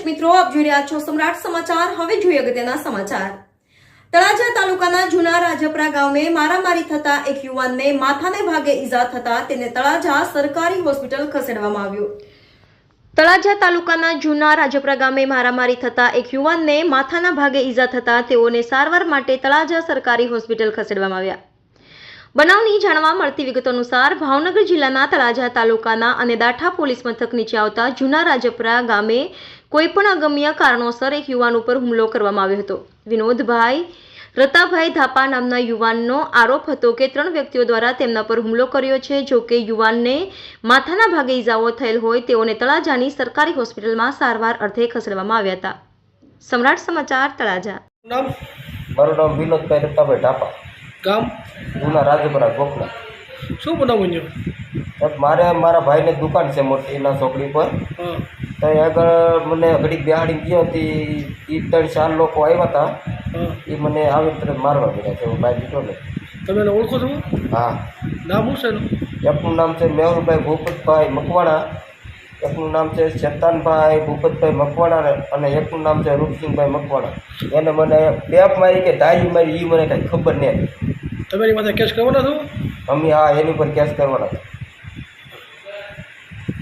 દર્શક મિત્રો, આપ જોઈ રહ્યા છો સમ્રાટ સમાચાર. હવે જોઈએ અગત્યના સમાચાર. તળાજા તાલુકાના જૂના રાજપરા ગામે મારામારી થતા એક યુવાનને માથાને ભાગે ઈજા થતા તેને તળાજા સરકારી હોસ્પિટલ ખસેડવામાં આવ્યો. તળાજા તાલુકાના જૂના રાજપરા ગામે મારામારી થતા એક યુવાનને માથાના ભાગે ઈજા થતા તેઓને સારવાર માટે તળાજા સરકારી હોસ્પિટલ ખસેડવામાં આવ્યા. બનાવની જાણવા મળતી વિગતો અનુસાર, ભાવનગર જિલ્લાના તળાજા તાલુકાના અને દાઠા પોલીસ મથક નીચે આવતા જૂના રાજપરા ગામે કોઈપણ અગમ્ય કારણોસર એક યુવાન ઉપર હુમલો કરવામાં આવ્યો હતો. વિનોદભાઈ રતાભાઈ ધાપા નામના યુવાનનો આરોપ હતો કે ત્રણ વ્યક્તિઓ દ્વારા તેમના પર હુમલો કર્યો છે. જો કે યુવાનને માથાના ભાગે ઈજાઓ થયેલ હોય તેઓને તળાજાની સરકારી હોસ્પિટલમાં સારવાર અર્થે ખસેડવામાં આવ્યા હતા. સમ્રાટ સમાચાર તળાજા. નામ? મારું નામ વિનોદભાઈ રતાભાઈ ઢાપા ગામ? જૂના રાજપરા ગોખલા શું બનાવ બન્યો મારે મારા ભાઈને દુકાન છે મોટી એના ચોકડી પર ત્યાં આગળ મને ઘડીક બિહાડી ગયો હતી એ ત્રણ ચાર લોકો આવ્યા હતા. એ મને આવી તરત મારવા ગયા છે હું બહાર નીકળો ને તમે એને ઓળખો છો? હા. નામ શું છે એકનું નામ છે મેહુલભાઈ ભૂપતભાઈ મકવાણા. એકનું નામ છે શેતાનભાઈ ભૂપતભાઈ મકવાણા અને એકનું નામ છે રૂપસિંહભાઈ મકવાણા. એને મને પેપ મારી કે ધારી મારી એ મને કાંઈ ખબર નહીં. તમારી પાસે કેસ કરવાના છો અમે આ એની પર કેસ કરવાના